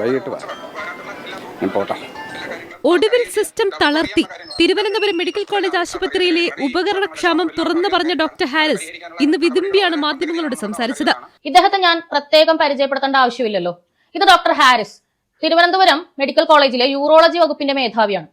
വൈകിട്ട് പോട്ടെ. ഒടുവിൽ സിസ്റ്റം തളർത്തി. തിരുവനന്തപുരം മെഡിക്കൽ കോളേജ് ആശുപത്രിയിലെ ഉപകരണക്ഷാമം തുറന്നു പറഞ്ഞ ഡോക്ടർ ഹാരിസ് ഇന്ന് വിതുമ്പിയാണ് മാധ്യമങ്ങളോട് സംസാരിച്ചത്. ഇദ്ദേഹത്തെ ഞാൻ പ്രത്യേകം പരിചയപ്പെടുത്തേണ്ട ആവശ്യമില്ലല്ലോ. ഇത് ഡോക്ടർ ഹാരിസ് തിരുവനന്തപുരം മെഡിക്കൽ കോളേജിലെ യൂറോളജി വകുപ്പിന്റെ മേധാവിയാണ്.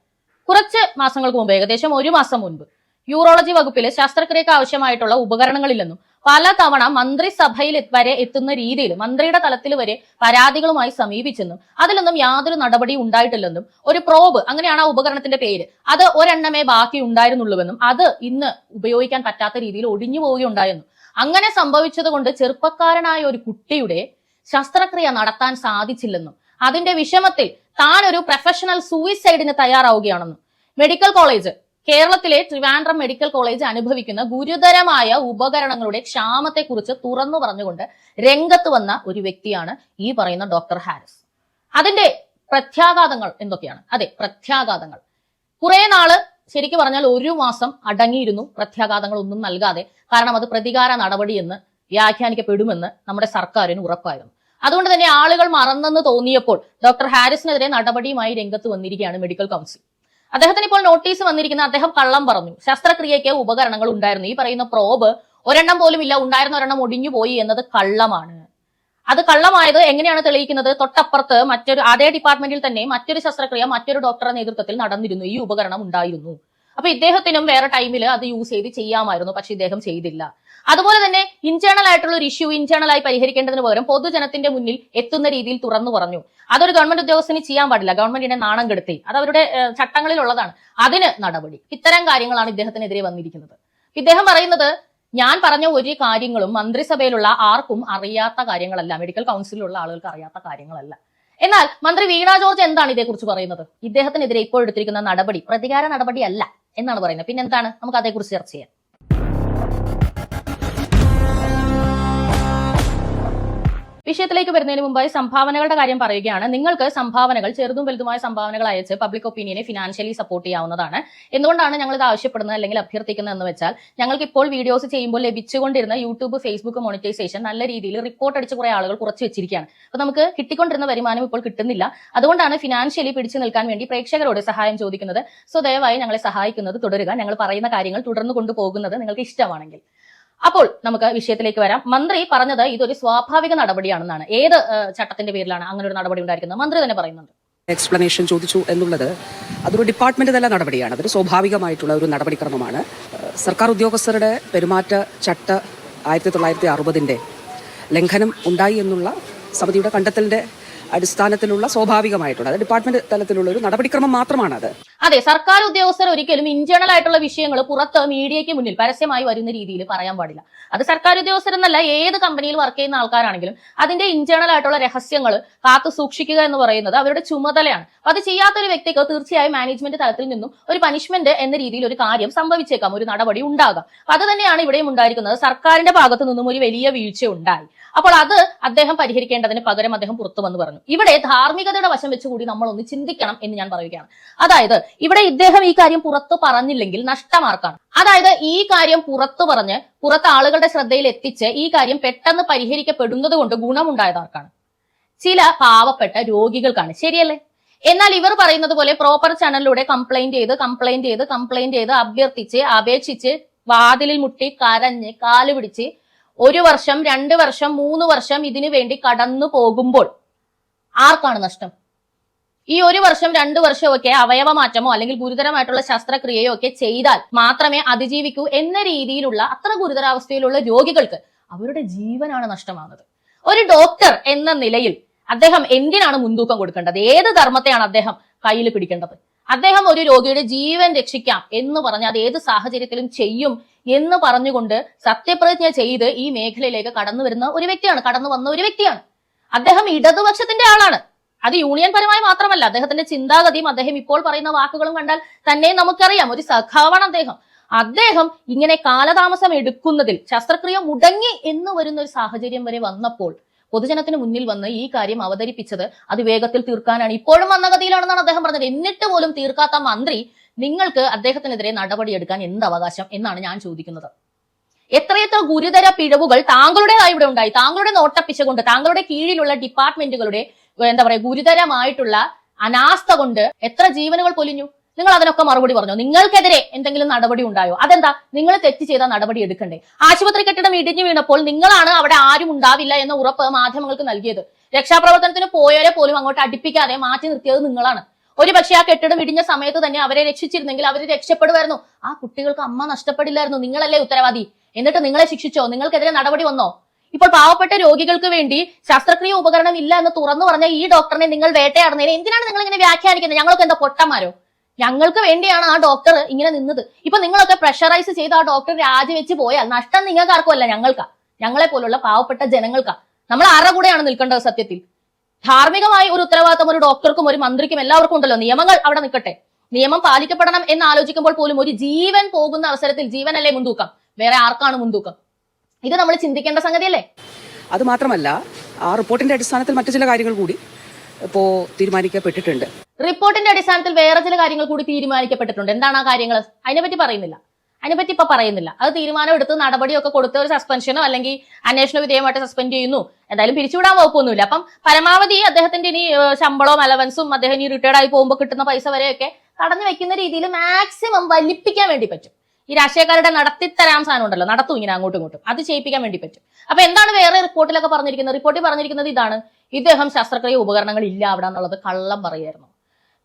കുറച്ച് മാസങ്ങൾക്ക് മുമ്പ് ഏകദേശം ഒരു മാസം മുൻപ് യൂറോളജി വകുപ്പിൽ ശസ്ത്രക്രിയക്ക് ആവശ്യമായിട്ടുള്ള ഉപകരണങ്ങളില്ലെന്നും പല തവണ മന്ത്രിസഭയിൽ വരെ എത്തുന്ന രീതിയിൽ മന്ത്രിയുടെ തലത്തിൽ വരെ പരാതികളുമായി സമീപിച്ചെന്നും അതിലൊന്നും യാതൊരു നടപടി ഉണ്ടായിട്ടില്ലെന്നും ഒരു പ്രോബ് അങ്ങനെയാണ് ആ ഉപകരണത്തിന്റെ പേര്. അത് ഒരെണ്ണമേ ബാക്കി ഉണ്ടായിരുന്നുള്ളൂവെന്നും അത് ഇന്ന് ഉപയോഗിക്കാൻ പറ്റാത്ത രീതിയിൽ ഒടിഞ്ഞു പോവുകയുണ്ടായെന്നും. അങ്ങനെ സംഭവിച്ചതുകൊണ്ട് ചെറുപ്പക്കാരനായ ഒരു കുട്ടിയുടെ ശസ്ത്രക്രിയ നടത്താൻ സാധിച്ചില്ലെന്നും അതിന്റെ വിഷമത്തിൽ താൻ ഒരു പ്രൊഫഷണൽ സൂയിസൈഡിന് തയ്യാറാവുകയാണെന്നും. മെഡിക്കൽ കോളേജ് കേരളത്തിലെ ട്രിവാൻഡ്രം മെഡിക്കൽ കോളേജ് അനുഭവിക്കുന്ന ഗുരുതരമായ ഉപകരണങ്ങളുടെ ക്ഷാമത്തെക്കുറിച്ച് തുറന്നു പറഞ്ഞുകൊണ്ട് രംഗത്ത് വന്ന ഒരു വ്യക്തിയാണ് ഈ പറയുന്ന ഡോക്ടർ ഹാരിസ്. അതിന്റെ പ്രത്യാഘാതങ്ങൾ എന്തൊക്കെയാണ്? അതെ പ്രത്യാഘാതങ്ങൾ. കുറെ നാൾ ശരിക്കും പറഞ്ഞാൽ ഒരു മാസം അടങ്ങിയിരുന്നു പ്രത്യാഘാതങ്ങൾ ഒന്നും നൽകാതെ. കാരണം അത് പ്രതികാര നടപടിയെന്ന് വ്യാഖ്യാനിക്കപ്പെടുമെന്ന് നമ്മുടെ സർക്കാരിന് ഉറപ്പായിരുന്നു. അതുകൊണ്ട് തന്നെ ആളുകൾ മറന്നെന്ന് തോന്നിയപ്പോൾ ഡോക്ടർ ഹാരിസിനെതിരെ നടപടിയുമായി രംഗത്ത് വന്നിരിക്കുകയാണ് മെഡിക്കൽ കൗൺസിൽ. അദ്ദേഹത്തിന് ഇപ്പോൾ നോട്ടീസ് വന്നിരിക്കുന്ന അദ്ദേഹം കള്ളം പറഞ്ഞു. ശസ്ത്രക്രിയയ്ക്ക് ഉപകരണങ്ങൾ ഉണ്ടായിരുന്നു. ഈ പറയുന്ന പ്രോബ് ഒരെണ്ണം പോലും ഇല്ല. ഉണ്ടായിരുന്ന ഒരെണ്ണം ഒടിഞ്ഞു പോയി എന്നത് കള്ളമാണ്. അത് കള്ളമായത് എങ്ങനെയാണ് തെളിയിക്കുന്നത്? തൊട്ടപ്പുറത്ത് മറ്റൊരു അതേ ഡിപ്പാർട്ട്മെന്റിൽ തന്നെ മറ്റൊരു ശസ്ത്രക്രിയ മറ്റൊരു ഡോക്ടറുടെ നേതൃത്വത്തിൽ നടന്നിരുന്നു. ഈ ഉപകരണം ഉണ്ടായിരുന്നു. അപ്പൊ ഇദ്ദേഹത്തിനും വേറെ ടൈമിൽ അത് യൂസ് ചെയ്ത് ചെയ്യാമായിരുന്നു. പക്ഷെ ഇദ്ദേഹം ചെയ്തില്ല. അതുപോലെ തന്നെ ഇന്റേണൽ ആയിട്ടുള്ള ഒരു ഇഷ്യൂ ഇന്റേണൽ ആയി പരിഹരിക്കേണ്ടതിന് പകരം പൊതുജനത്തിന്റെ മുന്നിൽ എത്തുന്ന രീതിയിൽ തുറന്നു പറഞ്ഞു. അതൊരു ഗവൺമെന്റ് ഉദ്യോഗസ്ഥന് ചെയ്യാൻ പാടില്ല. ഗവൺമെന്റിനെ നാണം കെടുത്തി. അത് അവരുടെ ചട്ടങ്ങളിലുള്ളതാണ്. അതിന് നടപടി. ഇത്തരം കാര്യങ്ങളാണ് ഇദ്ദേഹത്തിനെതിരെ വന്നിരിക്കുന്നത്. ഇദ്ദേഹം പറയുന്നത് ഞാൻ പറഞ്ഞ ഒരു കാര്യങ്ങളും മന്ത്രിസഭയിലുള്ള ആർക്കും അറിയാത്ത കാര്യങ്ങളല്ല. മെഡിക്കൽ കൗൺസിലുള്ള ആളുകൾക്ക് അറിയാത്ത കാര്യങ്ങളല്ല. എന്നാൽ മന്ത്രി വീണ ജോർജ് എന്താണ് ഇതേക്കുറിച്ച് പറയുന്നത്? ഇദ്ദേഹത്തിനെതിരെ ഇപ്പോൾ എടുത്തിരിക്കുന്ന നടപടി പ്രതികാര നടപടിയല്ല എന്നാണ് പറയുന്നത്. പിന്നെന്താണ്? നമുക്ക് അതേക്കുറിച്ച് ചർച്ച ചെയ്യാം. വിഷയത്തിലേക്ക് വരുന്നതിന് മുമ്പായി സംഭാവനകളുടെ കാര്യം പറയുകയാണ്. നിങ്ങൾക്ക് സംഭാവനകൾ ചെറുതും വലുതുമായ സംഭാവനകൾ അയച്ച് പബ്ലിക് ഒപ്പീനിയനെ ഫിനാൻഷ്യലി സപ്പോർട്ട് ചെയ്യാവുന്നതാണ്. എന്തുകൊണ്ടാണ് ഞങ്ങൾ ഇത് ആവശ്യപ്പെടുന്നത് അല്ലെങ്കിൽ അഭ്യർത്ഥിക്കുന്നത് എന്ന് വെച്ചാൽ ഞങ്ങൾക്ക് ഇപ്പോൾ വീഡിയോസ് ചെയ്യുമ്പോൾ ലഭിച്ചുകൊണ്ടിരുന്ന യൂട്യൂബ് ഫേസ്ബുക്ക് മോണിറ്റൈസേഷൻ നല്ല രീതിയിൽ റിപ്പോർട്ട് അടിച്ച് കുറെ ആളുകൾ കുറച്ച് വെച്ചിരിക്കുകയാണ്. അപ്പൊ നമുക്ക് കിട്ടിക്കൊണ്ടിരുന്ന വരുമാനം ഇപ്പോൾ കിട്ടുന്നില്ല. അതുകൊണ്ടാണ് ഫിനാൻഷ്യലി പിടിച്ചു നിൽക്കാൻ വേണ്ടി പ്രേക്ഷകരോട് സഹായം ചോദിക്കുന്നത്. സോ ദയവായി ഞങ്ങളെ സഹായിക്കുന്നത് തുടരുക. ഞങ്ങൾ പറയുന്ന കാര്യങ്ങൾ തുടർന്ന് കൊണ്ടുപോകുന്നത് നിങ്ങൾക്ക് ഇഷ്ടമാണെങ്കിൽ. അപ്പോൾ നമുക്ക് വിഷയത്തിലേക്ക് വരാം. മന്ത്രി പറഞ്ഞത് ഇതൊരു സ്വാഭാവിക നടപടിയാണെന്നാണ്. ഏത് ചട്ടത്തിന്റെ പേരിലാണ് അങ്ങനെ ഒരു നടപടി ഉണ്ടായിരിക്കുന്നത്? മന്ത്രി തന്നെ പറയുന്നുണ്ട് എക്സ്പ്ലനേഷൻ ചോദിച്ചു എന്നുള്ളത് അതൊരു ഡിപ്പാർട്ട്മെന്റ് തല നടപടിയാണ്. അതൊരു സ്വാഭാവികമായിട്ടുള്ള ഒരു നടപടിക്രമമാണ്. സർക്കാർ ഉദ്യോഗസ്ഥരുടെ പെരുമാറ്റ ചട്ട ആയിരത്തി തൊള്ളായിരത്തി അറുപതിന്റെ ലംഘനം ഉണ്ടായി എന്നുള്ള സമിതിയുടെ കണ്ടെത്തലിന്റെ അടിസ്ഥാനത്തിലുള്ള സ്വാഭാവികമായിട്ടുള്ള ഡിപ്പാർട്ട്മെന്റ് തലത്തിലുള്ള ഒരു നടപടിക്രമം മാത്രമാണ് അത് സർക്കാർ ഉദ്യോഗസ്ഥർ ഒരിക്കലും ഇന്റേണൽ ആയിട്ടുള്ള വിഷയങ്ങൾ പുറത്ത് മീഡിയയ്ക്ക് മുന്നിൽ പരസ്യമായി വരുന്ന രീതിയിൽ പറയാൻ പാടില്ല. അത് സർക്കാർ ഉദ്യോഗസ്ഥരെന്നല്ല ഏത് കമ്പനിയിൽ വർക്ക് ചെയ്യുന്ന ആൾക്കാരാണെങ്കിലും അതിന്റെ ഇന്റേണൽ ആയിട്ടുള്ള രഹസ്യങ്ങൾ കാത്തു സൂക്ഷിക്കുക എന്ന് പറയുന്നത് അവരുടെ ചുമതലയാണ്. അത് ചെയ്യാത്തൊരു വ്യക്തിക്ക് തീർച്ചയായും മാനേജ്മെന്റ് തലത്തിൽ നിന്നും ഒരു പനിഷ്മെന്റ് എന്ന രീതിയിൽ ഒരു കാര്യം സംഭവിച്ചേക്കാം ഒരു നടപടി ഉണ്ടാകാം. അത് തന്നെയാണ് ഇവിടെയും ഉണ്ടായിരിക്കുന്നത്. സർക്കാരിന്റെ ഭാഗത്തു നിന്നും ഒരു വലിയ വീഴ്ച ഉണ്ടായി. അപ്പോൾ അത് അദ്ദേഹം പരിഹരിക്കേണ്ടതിന് പകരം അദ്ദേഹം പുറത്തു വന്ന് പറഞ്ഞു. ഇവിടെ ധാർമ്മികതയുടെ വശം വെച്ചുകൂടി നമ്മൾ ഒന്ന് ചിന്തിക്കണം എന്ന് ഞാൻ പറയുകയാണ്. അതായത് ഇവിടെ ഇദ്ദേഹം ഈ കാര്യം പുറത്തു പറഞ്ഞില്ലെങ്കിൽ നഷ്ടമാർക്കാണ്. അതായത് ഈ കാര്യം പുറത്തു പറഞ്ഞ് പുറത്ത് ആളുകളുടെ ശ്രദ്ധയിൽ എത്തിച്ച് ഈ കാര്യം പെട്ടെന്ന് പരിഹരിക്കപ്പെടുന്നത് കൊണ്ട് ഗുണമുണ്ടായതാർക്കാണ്. ചില പാവപ്പെട്ട രോഗികൾക്കാണ്. ശരിയല്ലേ? എന്നാൽ ഇവർ പറയുന്നത് പോലെ പ്രോപ്പർ ചാനലിലൂടെ കംപ്ലൈന്റ് ചെയ്ത് കംപ്ലൈന്റ് ചെയ്ത് കംപ്ലൈന്റ് ചെയ്ത് അഭ്യർത്ഥിച്ച് അപേക്ഷിച്ച് വാതിലിൽ മുട്ടി കരഞ്ഞ് കാൽ പിടിച്ച് ഒരു വർഷം രണ്ട് വർഷം മൂന്ന് വർഷം ഇതിനു വേണ്ടി കടന്നു പോകുമ്പോൾ ആർക്കാണ് നഷ്ടം? ഈ ഒരു വർഷം രണ്ടു അവയവ മാറ്റമോ അല്ലെങ്കിൽ ഗുരുതരമായിട്ടുള്ള ശസ്ത്രക്രിയയോ ഒക്കെ ചെയ്താൽ മാത്രമേ അതിജീവിക്കൂ എന്ന രീതിയിലുള്ള അത്ര ഗുരുതരാവസ്ഥയിലുള്ള രോഗികൾക്ക് അവരുടെ ജീവനാണ് നഷ്ടമാകുന്നത്. ഒരു ഡോക്ടർ എന്ന നിലയിൽ അദ്ദേഹം എന്തിനാണ് മുൻതൂക്കം കൊടുക്കേണ്ടത്? ഏത് ധർമ്മത്തെയാണ് അദ്ദേഹം കയ്യിൽ പിടിക്കേണ്ടത്? അദ്ദേഹം ഒരു രോഗിയുടെ ജീവൻ രക്ഷിക്കാം എന്ന് പറഞ്ഞ് അത് ഏത് സാഹചര്യത്തിലും ചെയ്യും എന്ന് പറഞ്ഞുകൊണ്ട് സത്യപ്രതിജ്ഞ ചെയ്ത് ഈ മേഖലയിലേക്ക് കടന്നു വരുന്ന ഒരു വ്യക്തിയാണ് കടന്നു വന്ന ഒരു വ്യക്തിയാണ്. അദ്ദേഹം ഇടതുപക്ഷത്തിന്റെ ആളാണ്. അത് യൂണിയൻ പരമായി മാത്രമല്ല അദ്ദേഹത്തിന്റെ ചിന്താഗതിയും അദ്ദേഹം ഇപ്പോൾ പറയുന്ന വാക്കുകളും കണ്ടാൽ തന്നെ നമുക്കറിയാം. ഒരു സഖാവാണ് അദ്ദേഹം. അദ്ദേഹം ഇങ്ങനെ കാലതാമസം എടുക്കുന്നതിൽ ശസ്ത്രക്രിയ മുടങ്ങി എന്ന് വരുന്ന ഒരു സാഹചര്യം വരെ വന്നപ്പോൾ പൊതുജനത്തിന് മുന്നിൽ വന്ന് ഈ കാര്യം അവതരിപ്പിച്ചത് അത് വേഗത്തിൽ തീർക്കാനാണ്. ഇപ്പോഴും മന്ദഗതിയിലാണെന്നാണ് അദ്ദേഹം പറഞ്ഞത്. എന്നിട്ട് പോലും തീർക്കാത്ത മന്ത്രി നിങ്ങൾക്ക് അദ്ദേഹത്തിനെതിരെ നടപടിയെടുക്കാൻ എന്ത് അവകാശം എന്നാണ് ഞാൻ ചോദിക്കുന്നത്. എത്രയെത്ര ഗുരുതര പിഴവുകൾ താങ്കളുടേതായി ഇവിടെ ഉണ്ടായി. താങ്കളുടെ നോട്ടപ്പിച്ചുകൊണ്ട് താങ്കളുടെ കീഴിലുള്ള ഡിപ്പാർട്ട്മെന്റുകളുടെ എന്താ പറയുക ഗുരുതരമായിട്ടുള്ള അനാസ്ഥ കൊണ്ട് എത്ര ജീവനുകൾ പൊലിഞ്ഞു? നിങ്ങൾ അതിനൊക്കെ മറുപടി പറഞ്ഞു? നിങ്ങൾക്കെതിരെ എന്തെങ്കിലും നടപടി ഉണ്ടായോ? അതെന്താ? നിങ്ങൾ തെറ്റ് ചെയ്ത നടപടി എടുക്കണ്ടേ? ആശുപത്രി കെട്ടിടം ഇടിഞ്ഞു വീണപ്പോൾ നിങ്ങളാണ് അവിടെ ആരും ഉണ്ടാവില്ല എന്ന ഉറപ്പ് മാധ്യമങ്ങൾക്ക് നൽകിയത്. രക്ഷാപ്രവർത്തനത്തിന് പോയവരെ പോലും അങ്ങോട്ട് അടുപ്പിക്കാതെ മാറ്റി നിർത്തിയത് നിങ്ങളാണ്. ഒരു പക്ഷേ ആ കെട്ടിടം ഇടിഞ്ഞ സമയത്ത് തന്നെ അവരെ രക്ഷിച്ചിരുന്നെങ്കിൽ അവർ രക്ഷപ്പെടുമായിരുന്നു. ആ കുട്ടികൾക്ക് അമ്മ നഷ്ടപ്പെടില്ലായിരുന്നു. നിങ്ങളല്ലേ ഉത്തരവാദി? എന്നിട്ട് നിങ്ങളെ ശിക്ഷിച്ചോ? നിങ്ങൾക്കെതിരെ നടപടി വന്നോ? ഇപ്പോൾ പാവപ്പെട്ട രോഗികൾക്ക് വേണ്ടി ശസ്ത്രക്രിയ ഉപകരണം ഇല്ല എന്ന് തുറന്നു പറഞ്ഞ ഈ ഡോക്ടറിനെ നിങ്ങൾ വേട്ടയാടുന്നതിന് എന്തിനാണ് നിങ്ങൾ ഇങ്ങനെ വ്യാഖ്യാനിക്കുന്നത്? ഞങ്ങൾക്ക് എന്താ പൊട്ടന്മാരോ? ഞങ്ങൾക്ക് വേണ്ടിയാണ് ആ ഡോക്ടർ ഇങ്ങനെ നിന്നത്. ഇപ്പൊ നിങ്ങളൊക്കെ പ്രഷറൈസ് ചെയ്ത് ആ ഡോക്ടർ രാജിവെച്ച് പോയാൽ നഷ്ടം നിങ്ങൾക്ക് ആർക്കുമല്ല ഞങ്ങൾക്കാ. ഞങ്ങളെ പോലുള്ള പാവപ്പെട്ട ജനങ്ങൾക്കാ. നമ്മൾ ആരുടെ കൂടെയാണ് നിൽക്കേണ്ടത് സത്യത്തിൽ? ധാർമ്മികമായ ഒരു ഉത്തരവാദിത്തം ഒരു ഡോക്ടർക്കും ഒരു മന്ത്രിക്കും എല്ലാവർക്കും ഉണ്ടല്ലോ. നിയമങ്ങൾ അവിടെ നിൽക്കട്ടെ. നിയമം പാലിക്കപ്പെടണം എന്ന് ആലോചിക്കുമ്പോൾ പോലും ഒരു ജീവൻ പോകുന്ന അവസരത്തിൽ ജീവനല്ലേ മുൻതൂക്കം. വേറെ ആർക്കാണ് മുൻതൂക്കം? ഇത് നമ്മൾ ചിന്തിക്കേണ്ട സംഗതിയല്ലേ? അത് മാത്രമല്ല ആ റിപ്പോർട്ടിന്റെ അടിസ്ഥാനത്തിൽ മറ്റു ചില കാര്യങ്ങൾ കൂടി ഇപ്പോ തീരുമാനിക്കപ്പെട്ടിട്ടുണ്ട്. റിപ്പോർട്ടിന്റെ അടിസ്ഥാനത്തിൽ വേറെ ചില കാര്യങ്ങൾ കൂടി തീരുമാനിക്കപ്പെട്ടിട്ടുണ്ട്. എന്താണ് ആ കാര്യങ്ങൾ അതിനെപ്പറ്റി പറയുന്നില്ല. അതിനെപ്പറ്റി ഇപ്പൊ പറയുന്നില്ല. അത് തീരുമാനം എടുത്ത് നടപടിയൊക്കെ കൊടുത്ത് ഒരു സസ്പെൻഷനോ അല്ലെങ്കിൽ അന്വേഷണ വിധേയമായിട്ട് സസ്പെൻഡ് ചെയ്യുന്നു. എന്തായാലും പിരിച്ചുവിടാൻ വകുപ്പൊന്നുമില്ല. അപ്പം പരമാവധി അദ്ദേഹത്തിന്റെ ഇനി ശമ്പളവും അലവൻസും അദ്ദേഹം ഇനി റിട്ടയർഡ് ആയി പോകുമ്പോൾ കിട്ടുന്ന പൈസ വരെയൊക്കെ തടഞ്ഞു വെക്കുന്ന രീതിയിൽ മാക്സിമം വലിപ്പിക്കാൻ വേണ്ടി പറ്റും. ഈ രാഷ്ട്രീയക്കാരുടെ നടത്തിത്തരാം സാധനം ഉണ്ടല്ലോ നടത്തും ഇങ്ങനെ അങ്ങോട്ടും ഇങ്ങോട്ടും. അത് ചെയ്യിപ്പിക്കാൻ വേണ്ടി പറ്റും. അപ്പൊ എന്താണ് വേറെ റിപ്പോർട്ടിലൊക്കെ പറഞ്ഞിരിക്കുന്നത്? റിപ്പോർട്ടിൽ പറഞ്ഞിരിക്കുന്നത് ഇതാണ്. ഇദ്ദേഹം ശസ്ത്രക്രിയ ഉപകരണങ്ങൾ ഇല്ല അവിടെ എന്നുള്ളത് കള്ളം പറയായിരുന്നു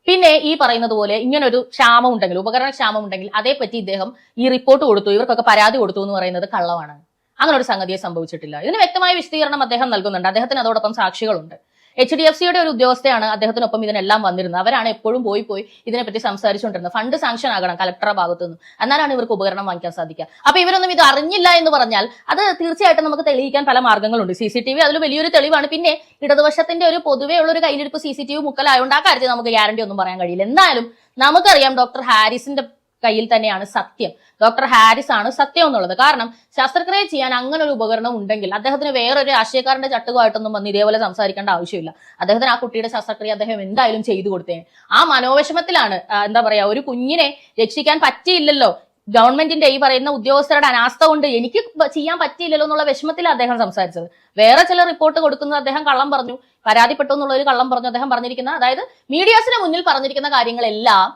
പിന്നെ ഈ പറയുന്നത് പോലെ ഇങ്ങനൊരു ക്ഷാമം ഉണ്ടെങ്കിൽ ഉപകരണ ക്ഷാമം ഉണ്ടെങ്കിൽ അതേപ്പറ്റി ഇദ്ദേഹം ഈ റിപ്പോർട്ട് കൊടുത്തു. ഇവർക്കൊക്കെ പരാതി കൊടുത്തു എന്ന് പറയുന്നത് കള്ളമാണ്. അങ്ങനെ ഒരു സംഗതിയെ സംഭവിച്ചിട്ടില്ല. ഇതിന് വ്യക്തമായ വിശദീകരണം അദ്ദേഹം നൽകുന്നുണ്ട്. അദ്ദേഹത്തിന് അതോടൊപ്പം സാക്ഷികളുണ്ട്. എച്ച് ഡി എഫ് സിയുടെ ഒരു ഉദ്യോഗസ്ഥയാണ് അദ്ദേഹത്തിനൊപ്പം ഇതിനെല്ലാം വന്നിരുന്നത്. അവരാണ് എപ്പോഴും പോയി പോയി ഇതിനെപ്പറ്റി സംസാരിച്ചുകൊണ്ടിരുന്നത്. ഫണ്ട് സാങ്ഷൻ ആകണം കലക്ടറുടെ ഭാഗത്തു നിന്ന് എന്നാലാണ് ഇവർക്ക് ഉപകരണം വാങ്ങിക്കാൻ സാധിക്കുക. അപ്പൊ ഇവരൊന്നും ഇത് അറിഞ്ഞില്ല എന്ന് പറഞ്ഞാൽ അത് തീർച്ചയായിട്ടും നമുക്ക് തെളിയിക്കാൻ പല മാർഗങ്ങളുണ്ട് സി സി ടി വി അതിൽ വലിയൊരു തെളിവാണ്. പിന്നെ ഇടതുവശത്തിന്റെ ഒരു പൊതുവേ ഉള്ള ഒരു കയ്യിലിരിപ്പ് സി സി ടി വി മുക്കലായതുകൊണ്ട് ആ കാര്യത്തിൽ നമുക്ക് ഗ്യാരണ്ടി ഒന്നും പറയാൻ കഴിയില്ല. എന്തായാലും നമുക്കറിയാം ഡോക്ടർ ഹാരിസിന്റെ കയ്യിൽ തന്നെയാണ് സത്യം. ഡോക്ടർ ഹാരിസ് ആണ് സത്യം എന്നുള്ളത്. കാരണം ശസ്ത്രക്രിയ ചെയ്യാൻ അങ്ങനെ ഒരു ഉപകരണം ഉണ്ടെങ്കിൽ അദ്ദേഹത്തിന് വേറൊരു രാഷ്ട്രീയക്കാരന്റെ ചട്ടുകമായിട്ടൊന്നും വന്ന് ഇതേപോലെ സംസാരിക്കേണ്ട ആവശ്യമില്ല. അദ്ദേഹത്തിന് ആ കുട്ടിയുടെ ശസ്ത്രക്രിയ അദ്ദേഹം എന്തായാലും ചെയ്തു കൊടുത്തേ ആ മനോവിഷമത്തിലാണ് എന്താ പറയാ ഒരു കുഞ്ഞിനെ രക്ഷിക്കാൻ പറ്റിയില്ലല്ലോ. ഗവൺമെന്റിന്റെ ഈ പറയുന്ന ഉദ്യോഗസ്ഥരുടെ അനാസ്ഥ കൊണ്ട് എനിക്ക് ചെയ്യാൻ പറ്റിയില്ലല്ലോ എന്നുള്ള വിഷമത്തിലാണ് അദ്ദേഹം സംസാരിച്ചത്. വേറെ ചില റിപ്പോർട്ട് കൊടുക്കുന്നത് അദ്ദേഹം കള്ളം പറഞ്ഞു പരാതിപ്പെട്ടു എന്നുള്ള ഒരു കള്ളം പറഞ്ഞു അദ്ദേഹം പറഞ്ഞിരിക്കുന്ന അതായത് മീഡിയാസിന് മുന്നിൽ പറഞ്ഞിരിക്കുന്ന കാര്യങ്ങളെല്ലാം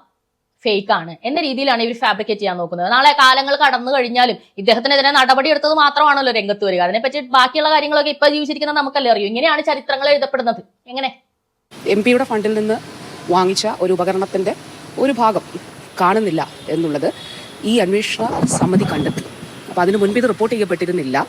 ഫേക്ക് ആണ്. എന്ന രീതിയിലാണ് ഇവർ ഫാബ്രിക്കേറ്റ് ചെയ്യാൻ നോക്കുന്നത്. നാളെ കാലങ്ങൾ കടന്നു കഴിഞ്ഞാലും ഇദ്ദേഹത്തിനെതിരെ നടപടി എടുത്തത് മാത്രമാണല്ലോ രംഗത്ത് വരിക. അതിനെപ്പറ്റി ബാക്കിയുള്ള കാര്യങ്ങളൊക്കെ ഇപ്പൊ ജീവിച്ചിരിക്കുന്നത് നമുക്കല്ലേ അറിയൂ. ഇങ്ങനെയാണ് ചരിത്രങ്ങൾ എഴുതപ്പെടുന്നത്. എങ്ങനെ? എം പിയുടെ ഫണ്ടിൽ നിന്ന് വാങ്ങിച്ച ഒരു ഉപകരണത്തിന്റെ ഒരു ഭാഗം കാണുന്നില്ല എന്നുള്ളത് ഈ അന്വേഷണ സമിതി കണ്ടെത്തി. അപ്പോൾ അതിനു മുൻപ് ഇത് റിപ്പോർട്ട് ചെയ്യപ്പെട്ടിരുന്നില്ല.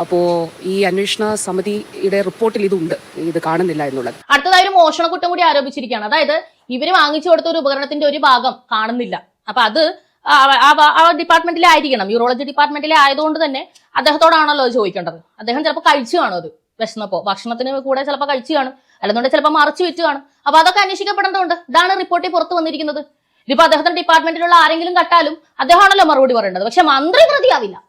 അപ്പോൾ ഈ അന്വേഷണ സമിതിയുടെ റിപ്പോർട്ടിൽ ഇതുണ്ട്. ഇത് കാണുന്നില്ല എന്നുള്ളത്. അടുത്തതായി ഒരു മോഷണ കുറ്റം കൂടി ആരോപിച്ചിരിക്കുകയാണ്. അതായത് ഇവർ വാങ്ങിച്ചു കൊടുത്ത ഒരു ഉപകരണത്തിന്റെ ഒരു ഭാഗം കാണുന്നില്ല. അപ്പൊ അത് ആ- ആ- ആ ഡിപ്പാർട്ട്മെന്റിലെ ആയിരിക്കണം. യൂറോളജി ഡിപ്പാർട്ട്മെന്റിലെ ആയതുകൊണ്ട് തന്നെ അദ്ദേഹത്തോടാണല്ലോ ചോദിക്കേണ്ടത്. അദ്ദേഹം ചിലപ്പോൾ കഴിച്ചു കാണും അത് വിശന്നപ്പോ. ഭക്ഷണത്തിന് കൂടെ ചിലപ്പോൾ കഴിച്ചു കാണും. അല്ലെന്നുണ്ടെങ്കിൽ ചിലപ്പോൾ മറച്ചു വെച്ച് കാണും. അപ്പൊ അതൊക്കെ അന്വേഷിക്കപ്പെടേണ്ടതുണ്ട് ഇതാണ് റിപ്പോർട്ടിൽ പുറത്തു വന്നിരിക്കുന്നത്. ഇതിപ്പോ അദ്ദേഹത്തിന്റെ ഡിപ്പാർട്ട്മെന്റിലുള്ള ആരെങ്കിലും കട്ടാലും അദ്ദേഹമാണല്ലോ മറുപടി പറയേണ്ടത്. പക്ഷെ മന്ത്രി പ്രതിയാവില്ല.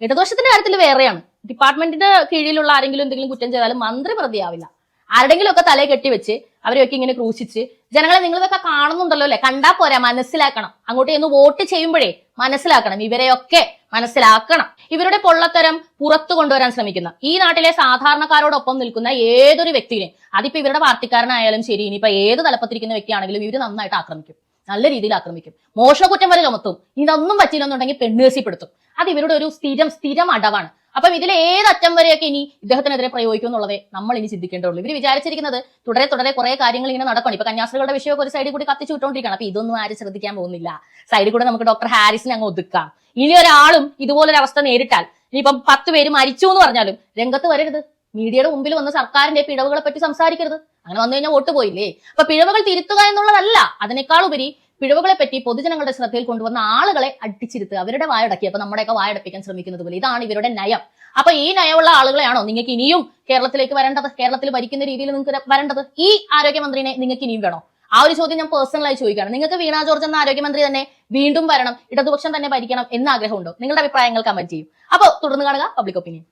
ഇടതുവശത്തിന്റെ കാര്യത്തിൽ വേറെയാണ്. ഡിപ്പാർട്ട്മെന്റിന്റെ കീഴിലുള്ള ആരെങ്കിലും എന്തെങ്കിലും കുറ്റം ചെയ്താലും മന്ത്രി പ്രതിയാവില്ല. ആരുടെങ്കിലും ഒക്കെ തലയെ കെട്ടിവെച്ച് അവരെയൊക്കെ ഇങ്ങനെ ക്രൂശിച്ച് ജനങ്ങളെ നിങ്ങൾ ഇതൊക്കെ കാണുന്നുണ്ടല്ലോ അല്ലെ? കണ്ടാ പോരാ മനസ്സിലാക്കണം. അങ്ങോട്ട് ചെന്ന് വോട്ട് ചെയ്യുമ്പോഴേ മനസ്സിലാക്കണം. ഇവരെയൊക്കെ മനസ്സിലാക്കണം. ഇവരുടെ പൊള്ളത്തരം പുറത്തു കൊണ്ടുവരാൻ ശ്രമിക്കുന്ന. ഈ നാട്ടിലെ സാധാരണക്കാരോടൊപ്പം നിൽക്കുന്ന ഏതൊരു വ്യക്തിനെ അതിപ്പോ ഇവരുടെ പാർട്ടിക്കാരനായാലും ശരി ഇനിയിപ്പോ ഏത് തലപ്പത്തിരിക്കുന്ന വ്യക്തിയാണെങ്കിലും ഇവർ നന്നായിട്ട് ആക്രമിക്കും. നല്ല രീതിയിൽ ആക്രമിക്കും. മോഷണക്കുറ്റം വരെ ചുമത്തും. ഇതൊന്നും പറ്റിയില്ലെന്നുണ്ടെങ്കിൽ പെണ്ണേസിപ്പെടുത്തും അത് ഇവരുടെ ഒരു സ്ഥിരം സ്ഥിരം അടവാണ്. അപ്പം ഇതിലെ ഏത് അറ്റം വരെയൊക്കെ ഇനി ഇദ്ദേഹത്തിനെതിരെ പ്രയോഗിക്കും എന്നുള്ളതേ നമ്മൾ ഇനി ചിന്തിക്കേണ്ടതുള്ളൂ. ഇവർ വിചാരിച്ചിരിക്കുന്നത് തുടരെ തുടരെ കുറെ കാര്യങ്ങൾ ഇങ്ങനെ നടക്കണം. ഇപ്പൊ കന്യാസ്ത്രീകളുടെ വിഷയമൊക്കെ ഒരു സൈഡിൽ കൂടി കത്തിച്ചു വിട്ടോണ്ടിരിക്കണം അപ്പൊ ഇതൊന്നും ആരും ശ്രദ്ധിക്കാൻ പോകുന്നില്ല. സൈഡിൽ കൂടെ നമുക്ക് ഡോക്ടർ ഹാരിസിനെ അങ്ങ് ഒതുക്കാം. ഇനി ഒരാളും ഇതുപോലൊരു അവസ്ഥ നേരിട്ടാൽ ഇനിയിപ്പം പത്ത് പേര് മരിച്ചു എന്ന് പറഞ്ഞാലും രംഗത്ത് വരരുത്. മീഡിയയുടെ മുമ്പിൽ വന്ന് സർക്കാരിന്റെ പിഴവുകളെ പറ്റി സംസാരിക്കരുത്. അങ്ങനെ വന്നു കഴിഞ്ഞാൽ വോട്ട് പോയില്ലേ? അപ്പൊ പിഴവുകൾ തിരുത്തുക എന്നുള്ളതല്ല. അതിനേക്കാൾ ഉപരി പിഴവുകളെ പറ്റി പൊതുജനങ്ങളുടെ ശ്രദ്ധയിൽ കൊണ്ടുവന്ന ആളുകളെ അടിച്ചിരുത്തുക. അവരുടെ വായടക്കി. അപ്പൊ നമ്മുടെയൊക്കെ വായടപ്പിക്കാൻ ശ്രമിക്കുന്നത് പോലെ ഇതാണ് ഇവരുടെ നയം. അപ്പൊ ഈ നയമുള്ള ആളുകളെയാണോ നിങ്ങൾക്ക് ഇനിയും കേരളത്തിലേക്ക് വരേണ്ടത്? കേരളത്തിൽ ഭരിക്കുന്ന രീതിയിൽ നിങ്ങൾക്ക് വരേണ്ടത്? ഈ ആരോഗ്യമന്ത്രിനെ നിങ്ങൾക്ക് ഇനിയും വേണോ? ആ ഒരു ചോദ്യം ഞാൻ പേഴ്സണലായി ചോദിക്കുകയാണ്. നിങ്ങൾക്ക് വീണാ ജോർജ് എന്ന ആരോഗ്യമന്ത്രി തന്നെ വീണ്ടും വരണം ഇടതുപക്ഷം തന്നെ ഭരിക്കണം എന്ന ആഗ്രഹമുണ്ടോ? നിങ്ങളുടെ അഭിപ്രായങ്ങൾ കമന്റ് ചെയ്യും. അപ്പോൾ തുടർന്ന് കാണുക പബ്ലിക് ഒപ്പീനിയൻ